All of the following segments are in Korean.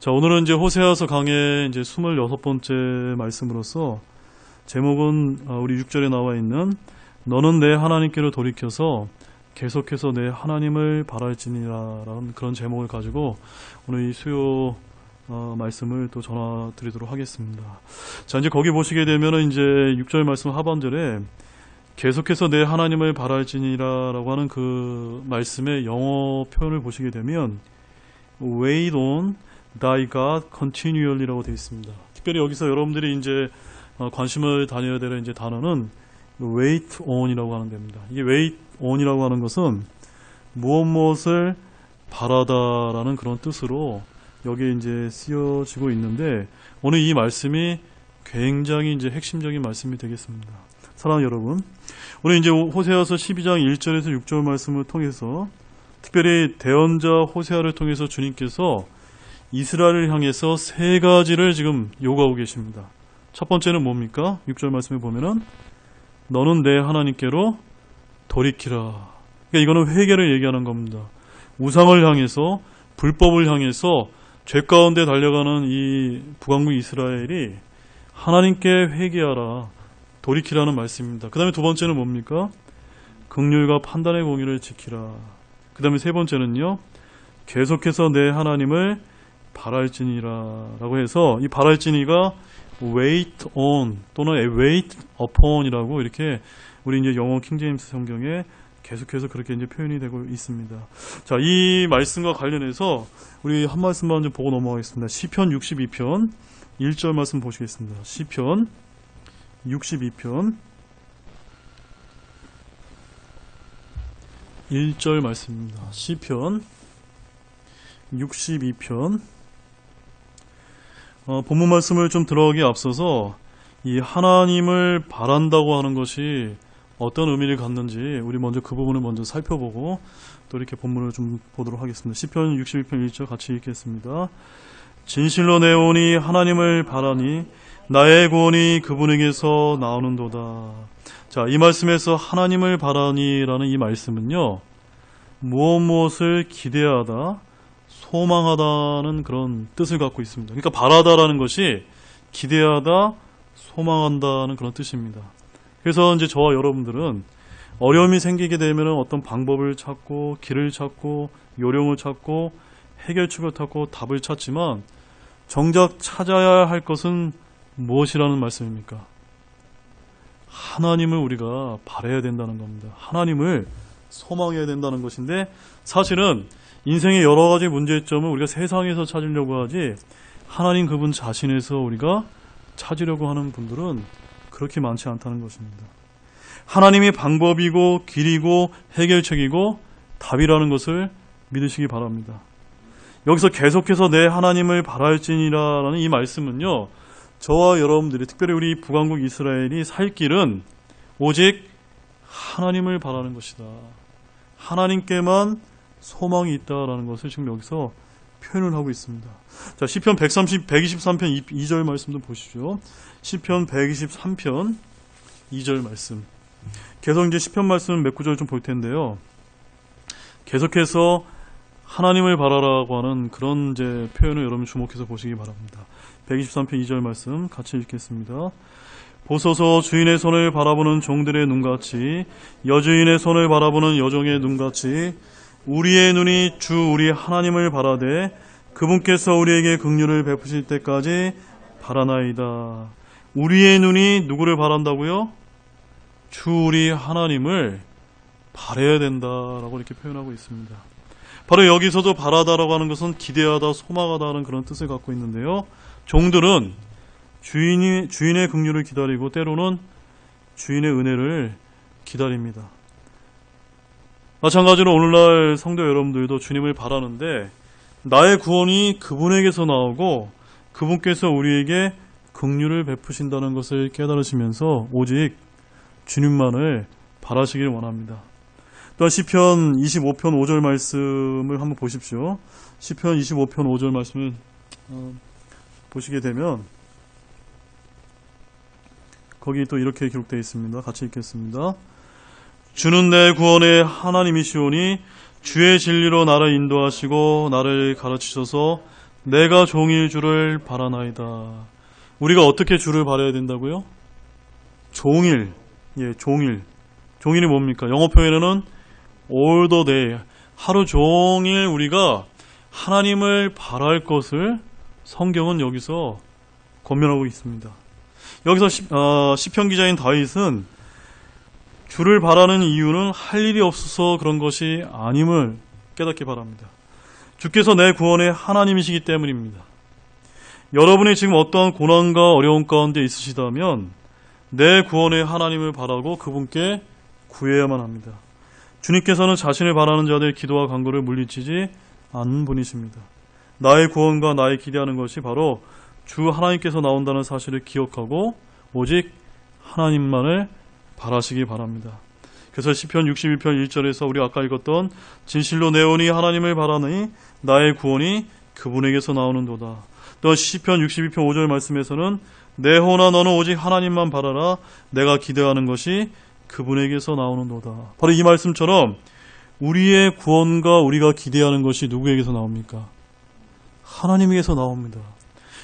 자, 오늘은 이제 호세아서 강의 이제 26번째 말씀으로서 제목은 아, 우리 6절에 나와 있는 너는 내 하나님께로 돌이켜서 계속해서 내 하나님을 바랄지니라 라는 그런 제목을 가지고 오늘 이 수요 어, 말씀을 또 전화드리도록 하겠습니다. 자, 이제 거기 보시게 되면은 이제 6절 말씀 하반절에 계속해서 내 하나님을 바랄지니라 라고 하는 그 말씀의 영어 표현을 보시게 되면 wait on thy God continually라고 되어 있습니다. 특별히 여기서 여러분들이 이제 어, 관심을 다녀야 될 이제 단어는 wait on이라고 하는 겁니다. 이게 wait on이라고 하는 것은 무엇 무엇을 바라다라는 그런 뜻으로 여기에 이제 쓰여지고 있는데 오늘 이 말씀이 굉장히 이제 핵심적인 말씀이 되겠습니다. 사랑하는 여러분, 우리 이제 호세아서 12장 1절에서 6절 말씀을 통해서 특별히 대언자 호세아를 통해서 주님께서 이스라엘을 향해서 세 가지를 지금 요구하고 계십니다. 첫 번째는 뭡니까? 6절 말씀에 보면은 너는 내 하나님께로 돌이키라. 그러니까 이거는 회개를 얘기하는 겁니다. 우상을 향해서 불법을 향해서 죄 가운데 달려가는 이 북왕국 이스라엘이 하나님께 회개하라. 돌이키라는 말씀입니다. 그 다음에 두 번째는 뭡니까? 극률과 판단의 공의를 지키라. 그 다음에 세 번째는요. 계속해서 내 하나님을 바랄지니라라고 해서 이 바랄지니가 wait on 또는 wait upon이라고 이렇게 우리 이제 영어 킹제임스 성경에 계속해서 그렇게 이제 표현이 되고 있습니다. 자, 이 말씀과 관련해서 우리 한 말씀만 좀 보고 넘어가겠습니다. 시편 62편 1절 말씀 보시겠습니다. 시편 62편 1절 말씀입니다. 시편 62편 어, 본문 말씀을 좀 들어가기에 앞서서 이 하나님을 바란다고 하는 것이 어떤 의미를 갖는지 우리 먼저 그 부분을 먼저 살펴보고 또 이렇게 본문을 좀 보도록 하겠습니다. 시편 62편 1절 같이 읽겠습니다. 진실로 내 온이 하나님을 바라니 나의 구원이 그분에게서 나오는도다. 자, 이 말씀에서 하나님을 바라니라는 이 말씀은요. 무엇 무엇을 기대하다, 소망하다는 그런 뜻을 갖고 있습니다. 그러니까 바라다라는 것이 기대하다, 소망한다는 그런 뜻입니다. 그래서 이제 저와 여러분들은 어려움이 생기게 되면 어떤 방법을 찾고 길을 찾고 요령을 찾고 해결책을 찾고 답을 찾지만 정작 찾아야 할 것은 무엇이라는 말씀입니까? 하나님을 우리가 바라야 된다는 겁니다. 하나님을 소망해야 된다는 것인데 사실은 인생의 여러 가지 문제점을 우리가 세상에서 찾으려고 하지 하나님 그분 자신에서 우리가 찾으려고 하는 분들은 그렇게 많지 않다는 것입니다. 하나님이 방법이고 길이고 해결책이고 답이라는 것을 믿으시기 바랍니다. 여기서 계속해서 내 하나님을 바랄지니라라는 이 말씀은요. 저와 여러분들이 특별히 우리 북왕국 이스라엘이 살 길은 오직 하나님을 바라는 것이다. 하나님께만 소망이 있다라는 것을 지금 여기서 표현을 하고 있습니다. 자, 시편 130 123편 2 절 말씀도 보시죠. 시편 123편 2절 말씀. 계속 이제 시편 말씀 몇 구절 좀 볼 텐데요. 계속해서 하나님을 바라라고 하는 그런 이제 표현을 여러분 주목해서 보시기 바랍니다. 123편 2절 말씀 같이 읽겠습니다. 보소서 주인의 손을 바라보는 종들의 눈같이 여주인의 손을 바라보는 여종의 눈같이 우리의 눈이 주 우리 하나님을 바라되 그분께서 우리에게 긍휼을 베푸실 때까지 바라나이다. 우리의 눈이 누구를 바란다고요? 주 우리 하나님을 바라야 된다라고 이렇게 표현하고 있습니다. 바로 여기서도 바라다라고 하는 것은 기대하다, 소망하다 하는 그런 뜻을 갖고 있는데요. 종들은 주인이 주인의 긍휼을 기다리고 때로는 주인의 은혜를 기다립니다. 마찬가지로 오늘날 성도 여러분들도 주님을 바라는데 나의 구원이 그분에게서 나오고 그분께서 우리에게 긍휼을 베푸신다는 것을 깨달으시면서 오직 주님만을 바라시길 원합니다. 또한 시편 25편 5절 말씀을 한번 보십시오. 시편 25편 5절 말씀을 어, 보시게 되면 거기 또 이렇게 기록되어 있습니다. 같이 읽겠습니다. 주는 내 구원의 하나님이시오니 주의 진리로 나를 인도하시고 나를 가르치셔서 내가 종일 주를 바라나이다. 우리가 어떻게 주를 바라야 된다고요? 종일. 예, 종일. 종일이 뭡니까? 영어 표현에는 all the day. 하루 종일 우리가 하나님을 바랄 것을 성경은 여기서 권면하고 있습니다. 여기서 시, 어, 시편 기자인 다윗은 주를 바라는 이유는 할 일이 없어서 그런 것이 아님을 깨닫기 바랍니다. 주께서 내 구원의 하나님이시기 때문입니다. 여러분이 지금 어떠한 고난과 어려움 가운데 있으시다면 내 구원의 하나님을 바라고 그분께 구해야만 합니다. 주님께서는 자신을 바라는 자들의 기도와 간구를 물리치지 않는 분이십니다. 나의 구원과 나의 기대하는 것이 바로 주 하나님께서 나온다는 사실을 기억하고 오직 하나님만을 바라시기 바랍니다. 그래서 시편 61편 1절에서 우리 아까 읽었던 진실로 내 온이 하나님을 바라니 나의 구원이 그분에게서 나오는도다. 또 시편 62편 5절 말씀에서는 내 혼아 너는 오직 하나님만 바라라 내가 기대하는 것이 그분에게서 나오는도다. 바로 이 말씀처럼 우리의 구원과 우리가 기대하는 것이 누구에게서 나옵니까? 하나님에게서 나옵니다.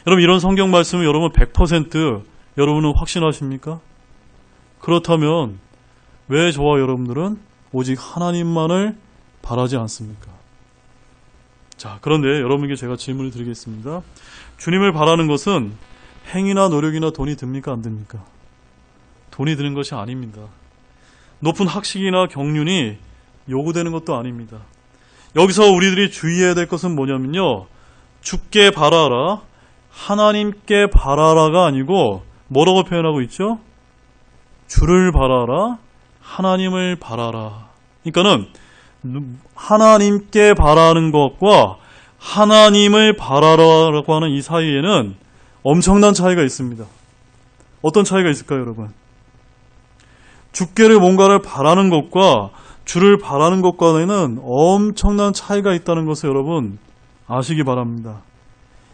여러분 이런 성경 말씀을 여러분 100% 여러분은 확신하십니까? 그렇다면 왜 저와 여러분들은 오직 하나님만을 바라지 않습니까? 자, 그런데 여러분에게 제가 질문을 드리겠습니다. 주님을 바라는 것은 행위나 노력이나 돈이 듭니까? 안 듭니까? 돈이 드는 것이 아닙니다. 높은 학식이나 경륜이 요구되는 것도 아닙니다. 여기서 우리들이 주의해야 될 것은 뭐냐면요. 죽게 바라라, 하나님께 바라라가 아니고 뭐라고 표현하고 있죠? 주를 바라라, 하나님을 바라라. 그러니까는 하나님께 바라는 것과 하나님을 바라라라고 하는 이 사이에는 엄청난 차이가 있습니다. 어떤 차이가 있을까요, 여러분? 주께를 뭔가를 바라는 것과 주를 바라는 것과는 엄청난 차이가 있다는 것을 여러분 아시기 바랍니다.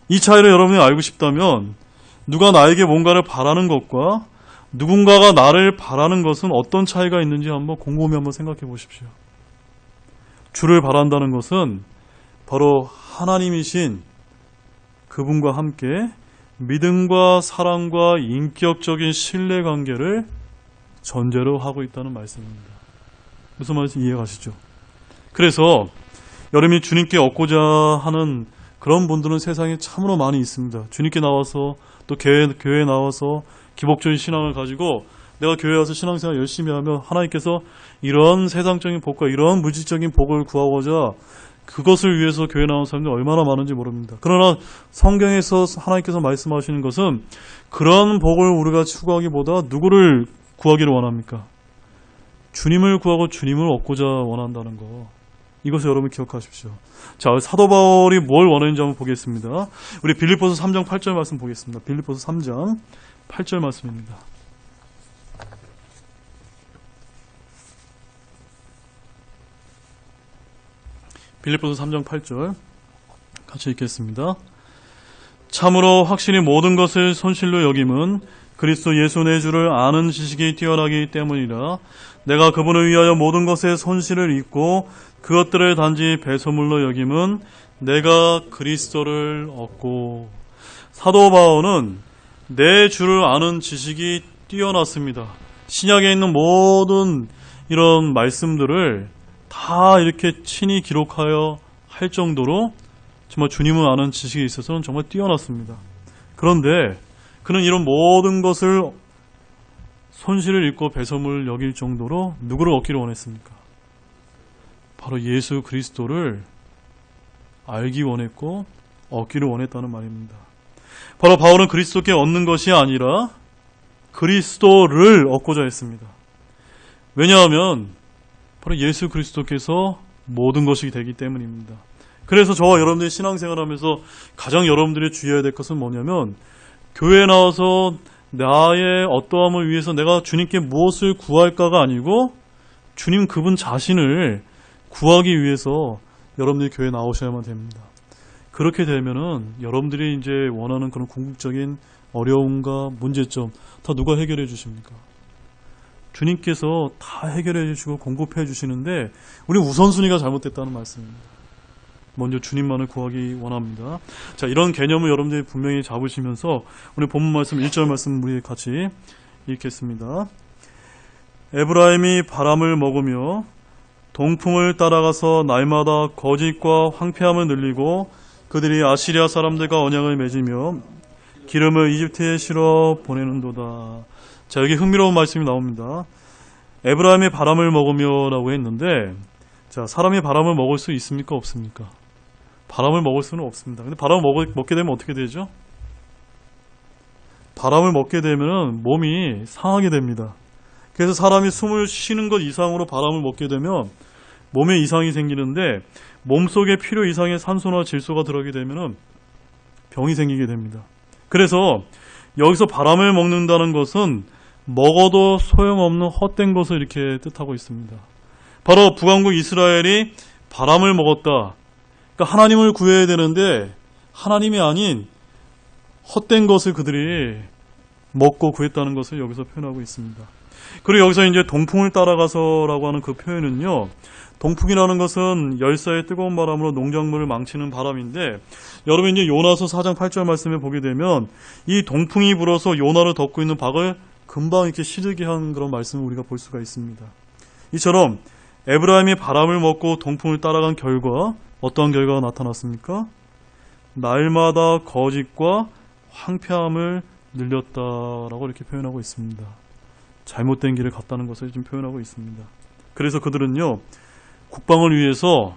이 차이를 여러분이 알고 싶다면 누가 나에게 뭔가를 바라는 것과 누군가가 나를 바라는 것은 어떤 차이가 있는지 한번 곰곰이 한번 생각해 보십시오. 주를 바란다는 것은 바로 하나님이신 그분과 함께 믿음과 사랑과 인격적인 신뢰 관계를 전제로 하고 있다는 말씀입니다. 무슨 말인지 이해가시죠? 그래서 여러분이 주님께 얻고자 하는 그런 분들은 세상에 참으로 많이 있습니다. 주님께 나와서 또 교회, 교회에 나와서 기복적인 신앙을 가지고 내가 교회 와서 신앙생활 열심히 하면 하나님께서 이런 세상적인 복과 이런 물질적인 복을 구하고자 그것을 위해서 교회 나온 사람들이 얼마나 많은지 모릅니다. 그러나 성경에서 하나님께서 말씀하시는 것은 그런 복을 우리가 추구하기보다 누구를 구하기를 원합니까? 주님을 구하고 주님을 얻고자 원한다는 거. 이것을 여러분 기억하십시오. 자, 사도 바울이 뭘 원하는지 한번 보겠습니다. 우리 빌립보서 3장 8절 말씀 보겠습니다. 빌립보서 3장 8절 말씀입니다. 빌립보서 3장 8절 같이 읽겠습니다. 참으로 확실히 모든 것을 손실로 여김은 그리스도 예수 내 주를 아는 지식이 뛰어나기 때문이라 내가 그분을 위하여 모든 것에 손실을 입고 그것들을 단지 배소물로 여김은 내가 그리스도를 얻고 사도 바울은 내 주를 아는 지식이 뛰어났습니다. 신약에 있는 모든 이런 말씀들을 다 이렇게 친히 기록하여 할 정도로 정말 주님을 아는 지식에 있어서는 정말 뛰어났습니다. 그런데 그는 이런 모든 것을 손실을 입고 배섬을 여길 정도로 누구를 얻기를 원했습니까? 바로 예수 그리스도를 알기 원했고 얻기를 원했다는 말입니다. 바로 바울은 그리스도께 얻는 것이 아니라 그리스도를 얻고자 했습니다. 왜냐하면 바로 예수 그리스도께서 모든 것이 되기 때문입니다. 그래서 저와 여러분들이 신앙생활 하면서 가장 여러분들이 주의해야 될 것은 뭐냐면 교회에 나와서 나의 어떠함을 위해서 내가 주님께 무엇을 구할까가 아니고 주님 그분 자신을 구하기 위해서 여러분들이 교회에 나오셔야만 됩니다. 그렇게 되면은 여러분들이 이제 원하는 그런 궁극적인 어려움과 문제점 다 누가 해결해 주십니까? 주님께서 다 해결해 주시고 공급해 주시는데 우리 우선순위가 잘못됐다는 말씀입니다. 먼저 주님만을 구하기 원합니다. 자, 이런 개념을 여러분들이 분명히 잡으시면서 오늘 본문 말씀 1절 말씀 우리 같이 읽겠습니다. 에브라임이 바람을 먹으며 동풍을 따라가서 날마다 거짓과 황폐함을 늘리고 그들이 아시리아 사람들과 언약을 맺으며 기름을 이집트에 실어 보내는도다. 자, 여기 흥미로운 말씀이 나옵니다. 에브라임이 바람을 먹으며라고 했는데 자, 사람이 바람을 먹을 수 있습니까? 없습니까? 바람을 먹을 수는 없습니다. 근데 바람을 먹, 먹게 되면 어떻게 되죠? 바람을 먹게 되면 몸이 상하게 됩니다. 그래서 사람이 숨을 쉬는 것 이상으로 바람을 먹게 되면 몸에 이상이 생기는데 몸속에 필요 이상의 산소나 질소가 들어가게 되면 병이 생기게 됩니다. 그래서 여기서 바람을 먹는다는 것은 먹어도 소용없는 헛된 것을 이렇게 뜻하고 있습니다. 바로 북왕국 이스라엘이 바람을 먹었다. 그러니까 하나님을 구해야 되는데 하나님이 아닌 헛된 것을 그들이 먹고 구했다는 것을 여기서 표현하고 있습니다. 그리고 여기서 이제 동풍을 따라가서라고 하는 그 표현은요. 동풍이라는 것은 열사의 뜨거운 바람으로 농작물을 망치는 바람인데 여러분 이제 요나서 4장 8절 말씀에 보게 되면 이 동풍이 불어서 요나를 덮고 있는 박을 금방 이렇게 시들게 한 그런 말씀을 우리가 볼 수가 있습니다. 이처럼 에브라임이 바람을 먹고 동풍을 따라간 결과 어떠한 결과가 나타났습니까? 날마다 거짓과 황폐함을 늘렸다라고 이렇게 표현하고 있습니다. 잘못된 길을 갔다는 것을 지금 표현하고 있습니다. 그래서 그들은요, 국방을 위해서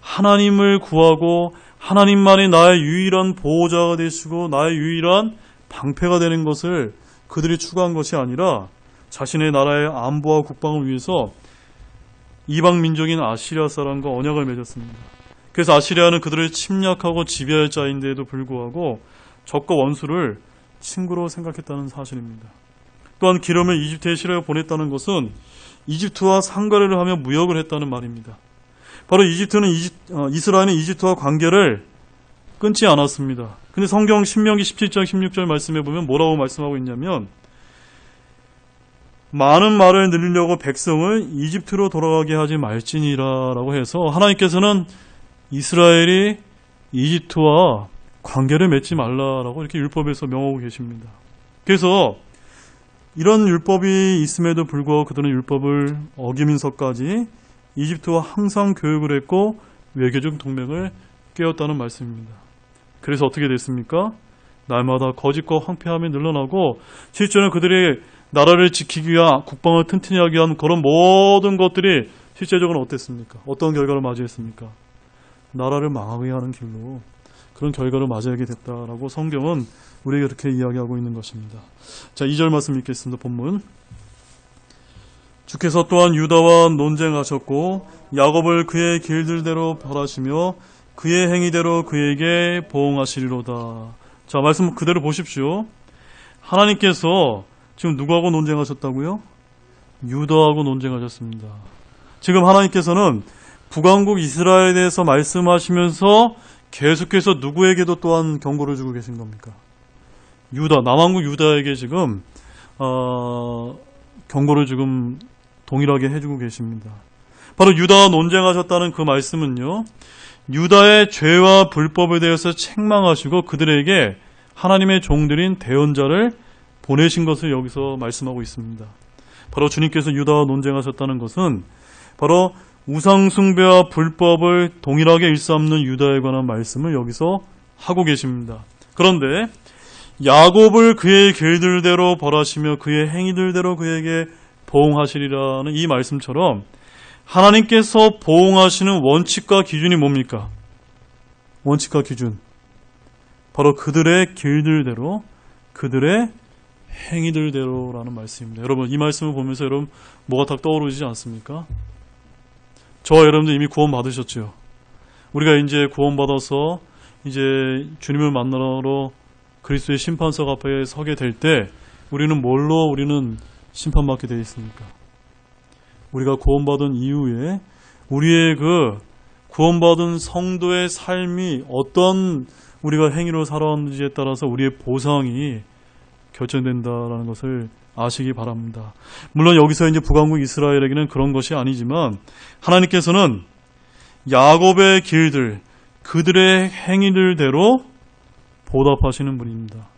하나님을 구하고 하나님만이 나의 유일한 보호자가 되시고 나의 유일한 방패가 되는 것을 그들이 추구한 것이 아니라 자신의 나라의 안보와 국방을 위해서 이방 민족인 아시리아 사람과 언약을 맺었습니다. 그래서 아시리아는 그들을 침략하고 지배할 자인데도 불구하고 적과 원수를 친구로 생각했다는 사실입니다. 또한 기름을 이집트에 실어 보냈다는 것은 이집트와 상거래를 하며 무역을 했다는 말입니다. 바로 이집트는 이집, 어, 이스라엘은 이집트와 관계를 끊지 않았습니다. 근데 성경 신명기 17장 16절 말씀에 보면 뭐라고 말씀하고 있냐면 많은 말을 늘리려고 백성을 이집트로 돌아가게 하지 말지니라라고 해서 하나님께서는 이스라엘이 이집트와 관계를 맺지 말라라고 이렇게 율법에서 명하고 계십니다. 그래서 이런 율법이 있음에도 불구하고 그들은 율법을 어기면서까지 이집트와 항상 교육을 했고 외교적 동맹을 깨웠다는 말씀입니다. 그래서 어떻게 됐습니까? 날마다 거짓과 황폐함이 늘어나고 실제로 그들의 나라를 지키기 위한 국방을 튼튼히 하기 위한 그런 모든 것들이 실제적으로 어땠습니까? 어떤 결과를 맞이했습니까? 나라를 망하게 하는 길로 그런 결과를 맞이하게 됐다라고 성경은 우리에게 그렇게 이야기하고 있는 것입니다. 자, 2절 말씀 읽겠습니다. 본문. 주께서 또한 유다와 논쟁하셨고 야곱을 그의 길들대로 벌하시며 그의 행위대로 그에게 보응하시리로다. 자, 말씀 그대로 보십시오. 하나님께서 지금 누구하고 논쟁하셨다고요? 유다하고 논쟁하셨습니다. 지금 하나님께서는 북왕국 이스라엘에 대해서 말씀하시면서 계속해서 누구에게도 또한 경고를 주고 계신 겁니까? 유다, 남왕국 유다에게 지금 어, 경고를 지금 동일하게 해주고 계십니다. 바로 유다와 논쟁하셨다는 그 말씀은요, 유다의 죄와 불법에 대해서 책망하시고 그들에게 하나님의 종들인 대언자를 보내신 것을 여기서 말씀하고 있습니다. 바로 주님께서 유다와 논쟁하셨다는 것은 바로 우상숭배와 불법을 동일하게 일삼는 유다에 관한 말씀을 여기서 하고 계십니다. 그런데 야곱을 그의 길들대로 벌하시며 그의 행위들대로 그에게 보응하시리라는 이 말씀처럼 하나님께서 보응하시는 원칙과 기준이 뭡니까? 원칙과 기준. 바로 그들의 길들대로 그들의 행위들대로라는 말씀입니다. 여러분 이 말씀을 보면서 여러분 뭐가 딱 떠오르지 않습니까? 저와 여러분들 이미 구원 받으셨죠. 우리가 이제 구원 받아서 이제 주님을 만나러 그리스도의 심판석 앞에 서게 될 때 우리는 뭘로 우리는 심판받게 되어 있습니까? 우리가 구원받은 이후에 우리의 그 구원받은 성도의 삶이 어떤 우리가 행위로 살아왔는지에 따라서 우리의 보상이 결정된다라는 것을 아시기 바랍니다. 물론 여기서 이제 북왕국 이스라엘에게는 그런 것이 아니지만 하나님께서는 야곱의 길들, 그들의 행위들대로 보답하시는 분입니다.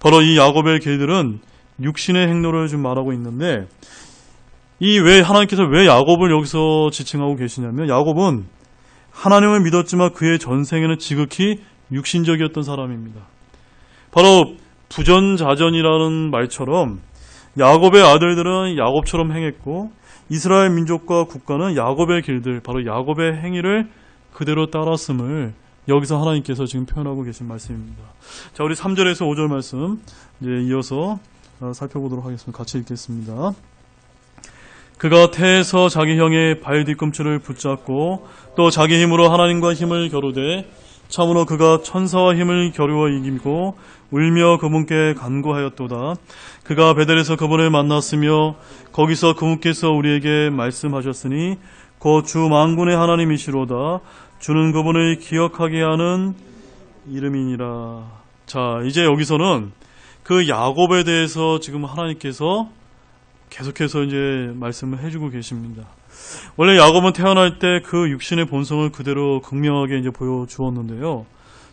바로 이 야곱의 길들은 육신의 행로를 좀 말하고 있는데 이 왜 하나님께서 왜 야곱을 여기서 지칭하고 계시냐면 야곱은 하나님을 믿었지만 그의 전생에는 지극히 육신적이었던 사람입니다. 바로 부전자전이라는 말처럼 야곱의 아들들은 야곱처럼 행했고 이스라엘 민족과 국가는 야곱의 길들, 바로 야곱의 행위를 그대로 따랐음을 여기서 하나님께서 지금 표현하고 계신 말씀입니다. 자, 우리 3절에서 5절 말씀 이제 이어서 어, 살펴보도록 하겠습니다. 같이 읽겠습니다. 그가 태에서 자기 형의 발 뒤꿈치를 붙잡고 또 자기 힘으로 하나님과 힘을 겨루되 참으로 그가 천사와 힘을 겨루어 이기고 울며 그분께 간구하였도다. 그가 베델에서 그분을 만났으며 거기서 그분께서 우리에게 말씀하셨으니 곧 주 만군의 하나님이시로다. 주는 그분을 기억하게 하는 이름이니라. 자, 이제 여기서는 그 야곱에 대해서 지금 하나님께서 계속해서 이제 말씀을 해주고 계십니다. 원래 야곱은 태어날 때 그 육신의 본성을 그대로 극명하게 이제 보여주었는데요.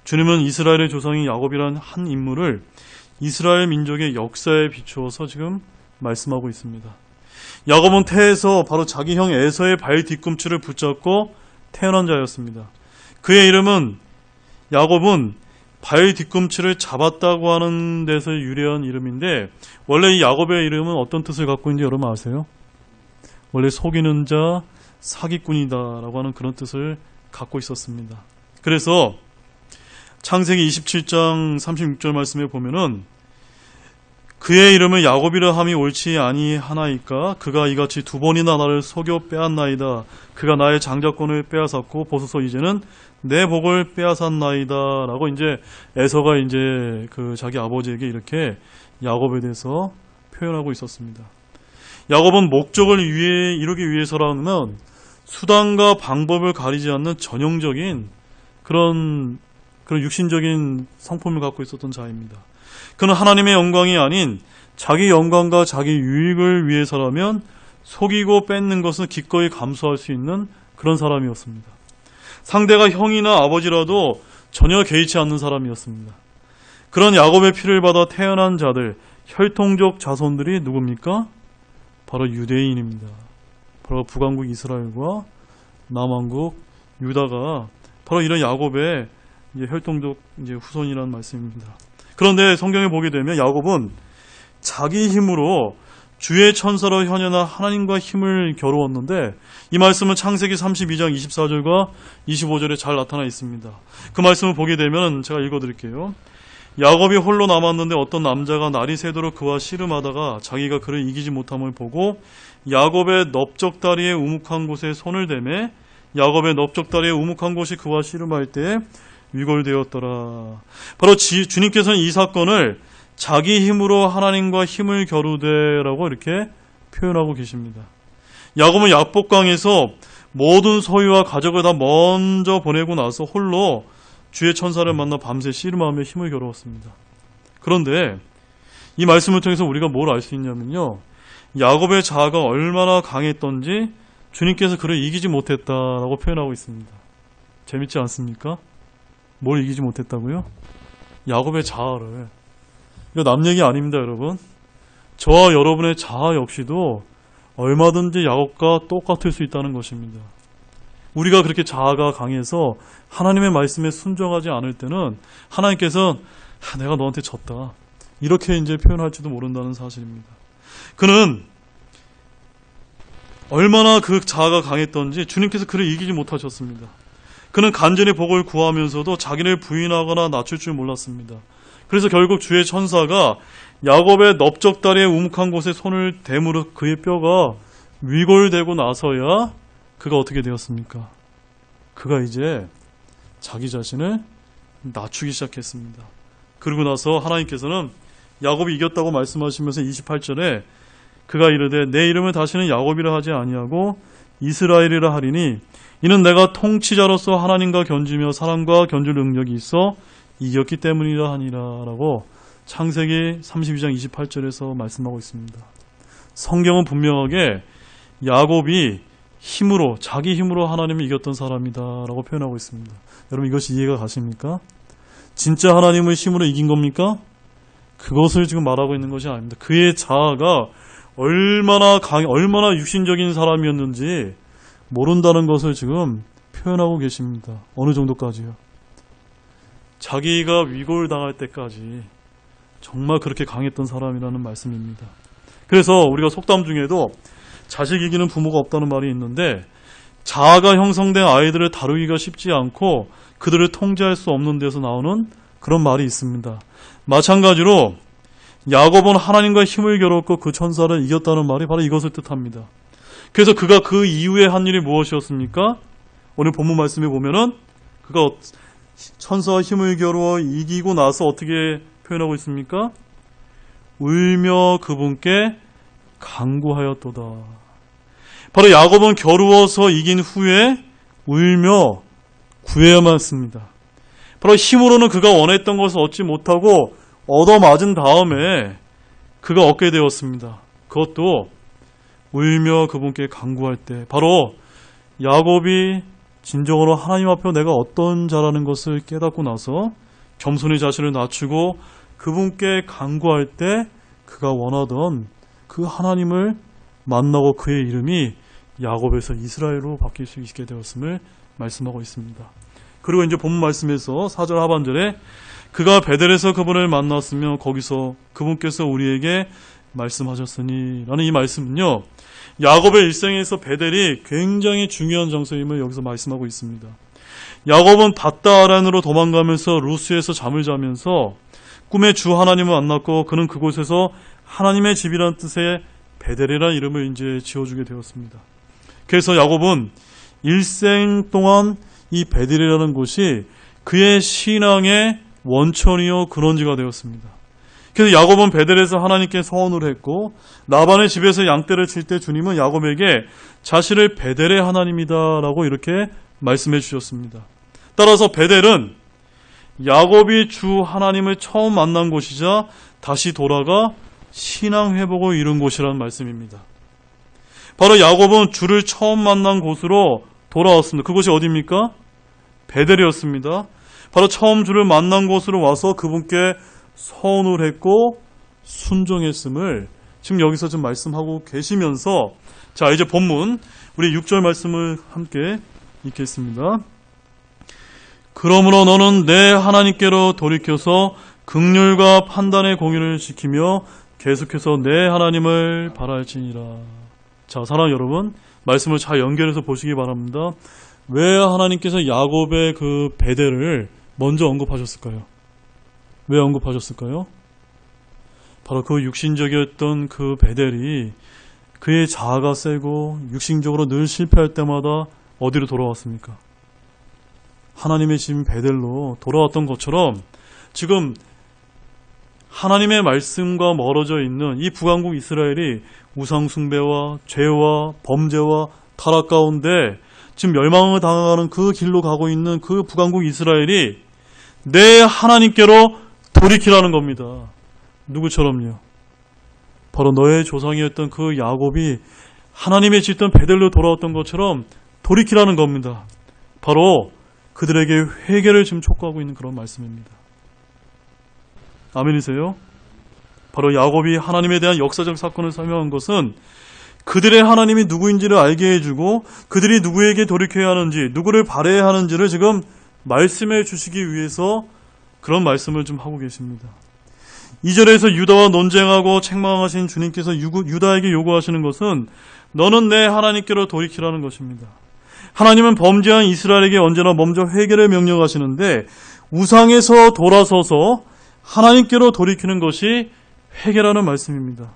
주님은 이스라엘의 조상인 야곱이란 한 인물을 이스라엘 민족의 역사에 비추어서 지금 말씀하고 있습니다. 야곱은 태에서 바로 자기 형 에서의 발 뒤꿈치를 붙잡고 태어난 자였습니다. 그의 이름은 야곱은 발 뒤꿈치를 잡았다고 하는 데서 유래한 이름인데 원래 이 야곱의 이름은 어떤 뜻을 갖고 있는지 여러분 아세요? 원래 속이는 자, 사기꾼이다라고 하는 그런 뜻을 갖고 있었습니다. 그래서 창세기 27장 36절 말씀에 보면은 그의 이름을 야곱이라 함이 옳지 아니하나이까 그가 이같이 두 번이나 나를 속여 빼앗나이다 그가 나의 장자권을 빼앗았고 보소서 이제는 내 복을 빼앗았나이다라고 이제 에서가 이제 그 자기 아버지에게 이렇게 야곱에 대해서 표현하고 있었습니다. 야곱은 목적을 위해 이루기 위해서라면 수단과 방법을 가리지 않는 전형적인 그런 그런 육신적인 성품을 갖고 있었던 자입니다. 그는 하나님의 영광이 아닌 자기 영광과 자기 유익을 위해서라면 속이고 뺏는 것은 기꺼이 감수할 수 있는 그런 사람이었습니다. 상대가 형이나 아버지라도 전혀 개의치 않는 사람이었습니다. 그런 야곱의 피를 받아 태어난 자들, 혈통적 자손들이 누굽니까? 바로 유대인입니다. 바로 북왕국 이스라엘과 남왕국 유다가 바로 이런 야곱의 이제 혈통적 이제 후손이라는 말씀입니다. 그런데 성경에 보게 되면 야곱은 자기 힘으로 주의 천사로 현현한 하나님과 힘을 겨루었는데 이 말씀은 창세기 32장 24절과 25절에 잘 나타나 있습니다. 그 말씀을 보게 되면 제가 읽어드릴게요. 야곱이 홀로 남았는데 어떤 남자가 날이 새도록 그와 씨름하다가 자기가 그를 이기지 못함을 보고 야곱의 넓적다리의 우묵한 곳에 손을 대매 야곱의 넓적다리의 우묵한 곳이 그와 씨름할 때 위골되었더라. 바로 지, 주님께서는 이 사건을 자기 힘으로 하나님과 힘을 겨루되라고 이렇게 표현하고 계십니다. 야곱은 약복강에서 모든 소유와 가족을 다 먼저 보내고 나서 홀로 주의 천사를 만나 밤새 씨름하며 힘을 겨루었습니다. 그런데 이 말씀을 통해서 우리가 뭘 알 수 있냐면요. 야곱의 자아가 얼마나 강했던지 주님께서 그를 이기지 못했다라고 표현하고 있습니다. 재밌지 않습니까? 뭘 이기지 못했다고요? 야곱의 자아를. 이거 남 얘기 아닙니다, 여러분. 저와 여러분의 자아 역시도 얼마든지 야곱과 똑같을 수 있다는 것입니다. 우리가 그렇게 자아가 강해서 하나님의 말씀에 순종하지 않을 때는 하나님께서 아, 내가 너한테 졌다. 이렇게 이제 표현할지도 모른다는 사실입니다. 그는 얼마나 그 자아가 강했던지 주님께서 그를 이기지 못하셨습니다. 그는 간절히 복을 구하면서도 자기를 부인하거나 낮출 줄 몰랐습니다. 그래서 결국 주의 천사가 야곱의 넓적다리의 우묵한 곳에 손을 대무릇 그의 뼈가 위골되고 나서야 그가 어떻게 되었습니까? 그가 이제 자기 자신을 낮추기 시작했습니다. 그러고 나서 하나님께서는 야곱이 이겼다고 말씀하시면서 28절에 그가 이르되 내 이름을 다시는 야곱이라 하지 아니하고 이스라엘이라 하리니 이는 내가 통치자로서 하나님과 견주며 사람과 견줄 능력이 있어 이겼기 때문이라 하니라라고 창세기 32장 28절에서 말씀하고 있습니다. 성경은 분명하게 야곱이 힘으로 자기 힘으로 하나님을 이겼던 사람이다 라고 표현하고 있습니다. 여러분 이것이 이해가 가십니까? 진짜 하나님을 힘으로 이긴 겁니까? 그것을 지금 말하고 있는 것이 아닙니다. 그의 자아가 얼마나 강, 얼마나 육신적인 사람이었는지 모른다는 것을 지금 표현하고 계십니다. 어느 정도까지요? 자기가 위골당할 때까지 정말 그렇게 강했던 사람이라는 말씀입니다. 그래서 우리가 속담 중에도 자식 이기는 부모가 없다는 말이 있는데 자아가 형성된 아이들을 다루기가 쉽지 않고 그들을 통제할 수 없는 데서 나오는 그런 말이 있습니다. 마찬가지로 야곱은 하나님과 힘을 겨뤘고 그 천사를 이겼다는 말이 바로 이것을 뜻합니다. 그래서 그가 그 이후에 한 일이 무엇이었습니까? 오늘 본문 말씀에 보면은 그가 어- 천사와 힘을 겨루어 이기고 나서 어떻게 표현하고 있습니까? 울며 그분께 강구하였도다. 바로 야곱은 겨루어서 이긴 후에 울며 구해야만 했습니다. 바로 힘으로는 그가 원했던 것을 얻지 못하고 얻어맞은 다음에 그가 얻게 되었습니다. 그것도 울며 그분께 강구할 때 바로 야곱이 진정으로 하나님 앞에 내가 어떤 자라는 것을 깨닫고 나서 겸손히 자신을 낮추고 그분께 강구할 때 그가 원하던 그 하나님을 만나고 그의 이름이 야곱에서 이스라엘로 바뀔 수 있게 되었음을 말씀하고 있습니다. 그리고 이제 본문 말씀에서 4절 하반절에 그가 베델에서 그분을 만났으며 거기서 그분께서 우리에게 말씀하셨으니 라는 이 말씀은요. 야곱의 일생에서 베델이 굉장히 중요한 장소임을 여기서 말씀하고 있습니다. 야곱은 바다아란으로 도망가면서 루스에서 잠을 자면서 꿈에 주 하나님을 만났고 그는 그곳에서 하나님의 집이라는 뜻의 베델이라는 이름을 이제 지어주게 되었습니다. 그래서 야곱은 일생 동안 이 베델이라는 곳이 그의 신앙의 원천이요 근원지가 되었습니다. 그래서 야곱은 베델에서 하나님께 서원을 했고 나반의 집에서 양떼를 칠 때 주님은 야곱에게 자신을 베델의 하나님이다라고 이렇게 말씀해 주셨습니다. 따라서 베델은 야곱이 주 하나님을 처음 만난 곳이자 다시 돌아가 신앙 회복을 이룬 곳이라는 말씀입니다. 바로 야곱은 주를 처음 만난 곳으로 돌아왔습니다. 그곳이 어디입니까? 베델이었습니다. 바로 처음 주를 만난 곳으로 와서 그분께 서운을 했고 순종했음을 지금 여기서 좀 말씀하고 계시면서 자 이제 본문 우리 6절 말씀을 함께 읽겠습니다. 그러므로 너는 내 하나님께로 돌이켜서 극률과 판단의 공의를 지키며 계속해서 내 하나님을 바랄지니라. 자, 사랑 여러분, 말씀을 잘 연결해서 보시기 바랍니다. 왜 하나님께서 야곱의 그 베델을 먼저 언급하셨을까요? 왜 언급하셨을까요? 바로 그 육신적이었던 그 베델이 그의 자아가 세고 육신적으로 늘 실패할 때마다 어디로 돌아왔습니까? 하나님의 집 베델로 돌아왔던 것처럼 지금 하나님의 말씀과 멀어져 있는 이 북왕국 이스라엘이 우상숭배와 죄와 범죄와 타락 가운데 지금 멸망을 당하는 그 길로 가고 있는 그 북왕국 이스라엘이 내 하나님께로 돌이키라는 겁니다. 누구처럼요? 바로 너의 조상이었던 그 야곱이 하나님의 짓던 베델로 돌아왔던 것처럼 돌이키라는 겁니다. 바로 그들에게 회개를 지금 촉구하고 있는 그런 말씀입니다. 아멘이세요? 바로 야곱이 하나님에 대한 역사적 사건을 설명한 것은 그들의 하나님이 누구인지를 알게 해주고 그들이 누구에게 돌이켜야 하는지 누구를 바래야 하는지를 지금 말씀해 주시기 위해서 그런 말씀을 좀 하고 계십니다. 이절에서 유다와 논쟁하고 책망하신 주님께서 유다에게 요구하시는 것은 너는 내 하나님께로 돌이키라는 것입니다. 하나님은 범죄한 이스라엘에게 언제나 먼저 회개를 명령하시는데 우상에서 돌아서서 하나님께로 돌이키는 것이 회개라는 말씀입니다.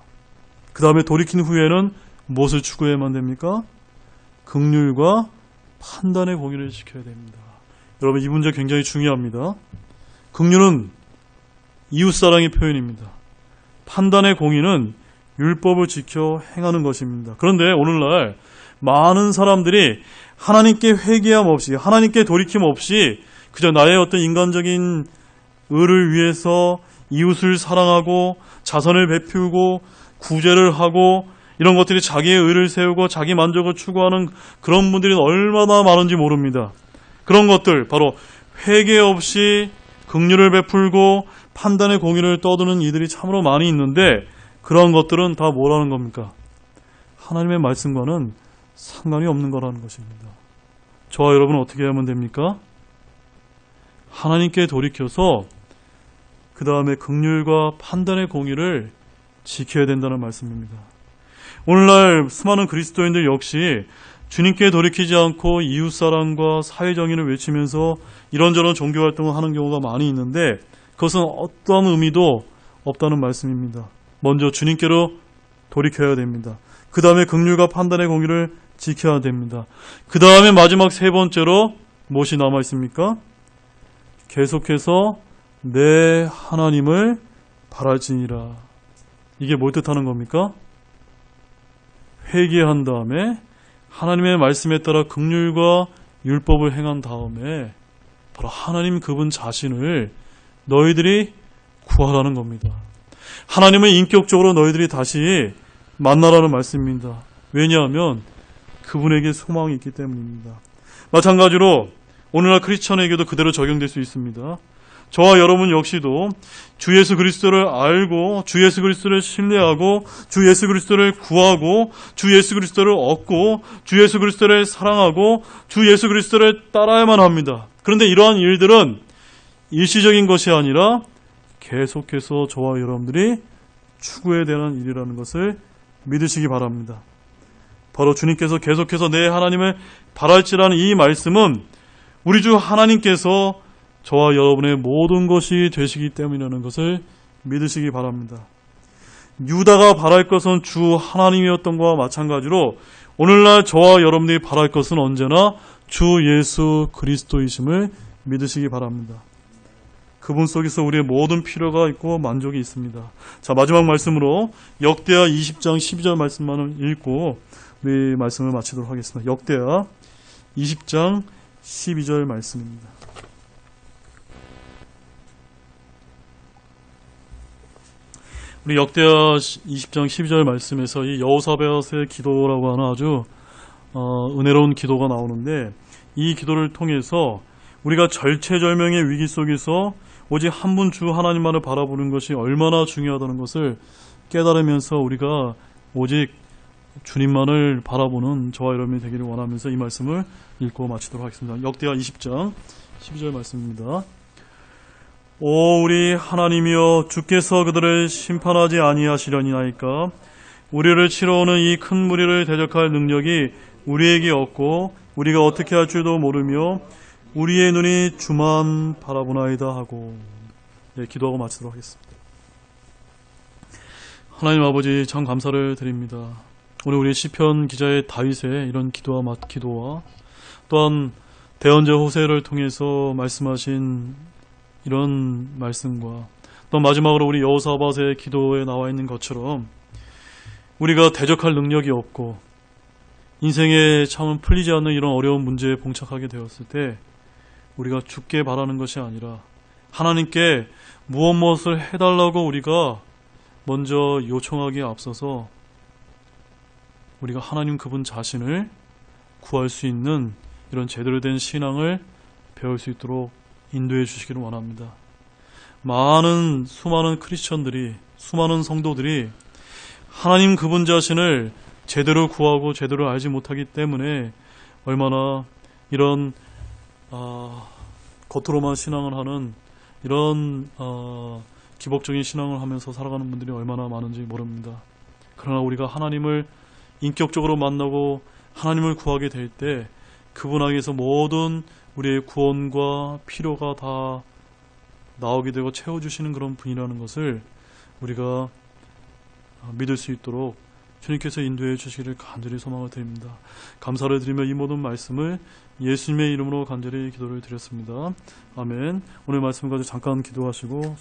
그 다음에 돌이킨 후에는 무엇을 추구해야만 됩니까? 극률과 판단의 공의를 지켜야 됩니다. 여러분 이 문제 굉장히 중요합니다. 극률은 이웃사랑의 표현입니다. 판단의 공의는 율법을 지켜 행하는 것입니다. 그런데 오늘날 많은 사람들이 하나님께 회개함 없이 하나님께 돌이킴 없이 그저 나의 어떤 인간적인 의를 위해서 이웃을 사랑하고 자선을 베풀고 구제를 하고 이런 것들이 자기의 의를 세우고 자기 만족을 추구하는 그런 분들이 얼마나 많은지 모릅니다. 그런 것들 바로 회개 없이 긍휼을 베풀고 판단의 공의를 떠드는 이들이 참으로 많이 있는데 그런 것들은 다 뭐라는 겁니까? 하나님의 말씀과는 상관이 없는 거라는 것입니다. 저와 여러분은 어떻게 하면 됩니까? 하나님께 돌이켜서 그 다음에 극률과 판단의 공의를 지켜야 된다는 말씀입니다. 오늘날 수많은 그리스도인들 역시 주님께 돌이키지 않고 이웃사랑과 사회정의를 외치면서 이런저런 종교활동을 하는 경우가 많이 있는데 그것은 어떠한 의미도 없다는 말씀입니다. 먼저 주님께로 돌이켜야 됩니다. 그 다음에 극률과 판단의 공의를 지켜야 됩니다. 그 다음에 마지막 세 번째로 무엇이 남아 있습니까? 계속해서 내 하나님을 바랄지니라. 이게 뭘 뜻하는 겁니까? 회개한 다음에 하나님의 말씀에 따라 극률과 율법을 행한 다음에 바로 하나님 그분 자신을 너희들이 구하라는 겁니다. 하나님을 인격적으로 너희들이 다시 만나라는 말씀입니다. 왜냐하면 그분에게 소망이 있기 때문입니다. 마찬가지로 오늘날 크리스천에게도 그대로 적용될 수 있습니다. 저와 여러분 역시도 주 예수 그리스도를 알고 주 예수 그리스도를 신뢰하고 주 예수 그리스도를 구하고 주 예수 그리스도를 얻고 주 예수 그리스도를 사랑하고 주 예수 그리스도를 따라야만 합니다. 그런데 이러한 일들은 일시적인 것이 아니라 계속해서 저와 여러분들이 추구해야 되는 일이라는 것을 믿으시기 바랍니다. 바로 주님께서 계속해서 내 하나님을 바랄지라는 이 말씀은 우리 주 하나님께서 저와 여러분의 모든 것이 되시기 때문이라는 것을 믿으시기 바랍니다. 유다가 바랄 것은 주 하나님이었던 것과 마찬가지로 오늘날 저와 여러분들이 바랄 것은 언제나 주 예수 그리스도이심을 믿으시기 바랍니다. 그분 속에서 우리의 모든 필요가 있고 만족이 있습니다. 자, 마지막 말씀으로 역대하 20장 12절 말씀만을 읽고 우리 말씀을 마치도록 하겠습니다. 역대하 20장 12절 말씀입니다. 우리 역대하 20장 12절 말씀에서 이 여호사밧의 기도라고 하는 아주 어, 은혜로운 기도가 나오는데 이 기도를 통해서 우리가 절체절명의 위기 속에서 오직 한 분 주 하나님만을 바라보는 것이 얼마나 중요하다는 것을 깨달으면서 우리가 오직 주님만을 바라보는 저와 여러분이 되기를 원하면서 이 말씀을 읽고 마치도록 하겠습니다. 역대하 20장 12절 말씀입니다. 오 우리 하나님이여 주께서 그들을 심판하지 아니하시려니나이까 우리를 치러오는 이 큰 무리를 대적할 능력이 우리에게 없고 우리가 어떻게 할 줄도 모르며 우리의 눈이 주만 바라보나이다 하고 네, 기도하고 마치도록 하겠습니다. 하나님 아버지 참 감사를 드립니다. 오늘 우리 시편 기자의 다윗의 이런 기도와 맛 기도와 또한 대언제 호세를 통해서 말씀하신 이런 말씀과 또 마지막으로 우리 여호사밧의 기도에 나와 있는 것처럼 우리가 대적할 능력이 없고 인생에 참은 풀리지 않는 이런 어려운 문제에 봉착하게 되었을 때 우리가 죽게 바라는 것이 아니라 하나님께 무엇 무엇을 해달라고 우리가 먼저 요청하기에 앞서서 우리가 하나님 그분 자신을 구할 수 있는 이런 제대로 된 신앙을 배울 수 있도록 인도해 주시기를 원합니다. 많은 수많은 크리스천들이 수많은 성도들이 하나님 그분 자신을 제대로 구하고 제대로 알지 못하기 때문에 얼마나 이런 어, 겉으로만 신앙을 하는 이런 어, 기복적인 신앙을 하면서 살아가는 분들이 얼마나 많은지 모릅니다. 그러나 우리가 하나님을 인격적으로 만나고 하나님을 구하게 될 때 그분에게서 모든 우리의 구원과 필요가 다 나오게 되고 채워주시는 그런 분이라는 것을 우리가 믿을 수 있도록 주님께서 인도해 주시기를 간절히 소망을 드립니다. 감사를 드리며 이 모든 말씀을 예수님의 이름으로 간절히 기도를 드렸습니다. 아멘. 오늘 말씀 가지고 잠깐 기도하시고